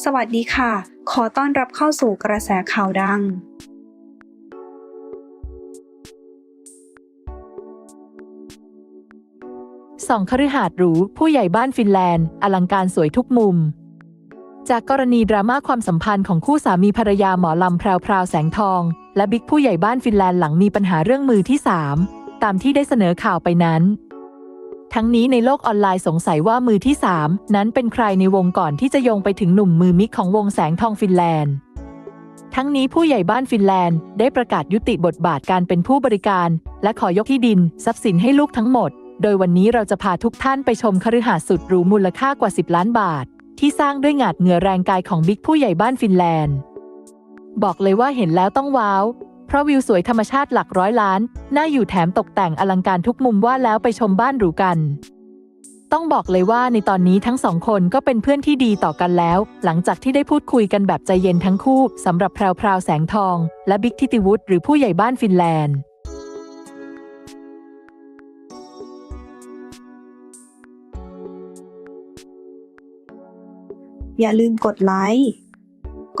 สวัสดีค่ะ ขอต้อนรับเข้าสู่กระแสข่าวดัง สองคฤหาสน์หรู ผู้ใหญ่บ้านฟินแลนด์ อลังการสวยทุกมุม จากกรณีดราม่าความสัมพันธ์ของคู่สามีภรรยาหมอลำแพรวพราวแสงทอง และบิ๊กผู้ใหญ่บ้านฟินแลนด์หลังมีปัญหาเรื่องมือที่ 3 ตามที่ได้เสนอข่าวไปนั้น ทั้งนี้ในโลกออนไลน์สงสัยว่ามือที่ 3 นั้นเป็นใครในวงก่อนที่จะโยงไปถึงหนุ่มมือมิกของวงแสงทองฟินแลนด์ ทั้งนี้ผู้ใหญ่บ้านฟินแลนด์ได้ประกาศยุติบทบาทการเป็นผู้บริการ และขอยกที่ดิน ทรัพย์สินให้ลูกทั้งหมด โดยวันนี้เราจะพาทุกท่านไปชมคฤหาสน์สุดหรูมูลค่ากว่า 10 ล้านบาท ที่สร้างด้วยหงาดเหงื่อแรงกายของบิ๊กผู้ใหญ่บ้านฟินแลนด์ บอกเลยว่าเห็นแล้วต้องว้าว เพราะวิวสวยธรรมชาติหลักร้อยล้าน น่าอยู่แถมตกแต่งอลังการทุกมุมว่าแล้วไปชมบ้านหรูกัน ต้องบอกเลยว่าในตอนนี้ทั้งสองคนก็เป็นเพื่อนที่ดีต่อกันแล้ว หลังจากที่ได้พูดคุยกันแบบใจเย็นทั้งคู่สำหรับแพรวพราวแสงทอง และบิ๊กทิติวุฒิหรือผู้ใหญ่บ้านฟินแลนด์อย่าลืมกดไลค์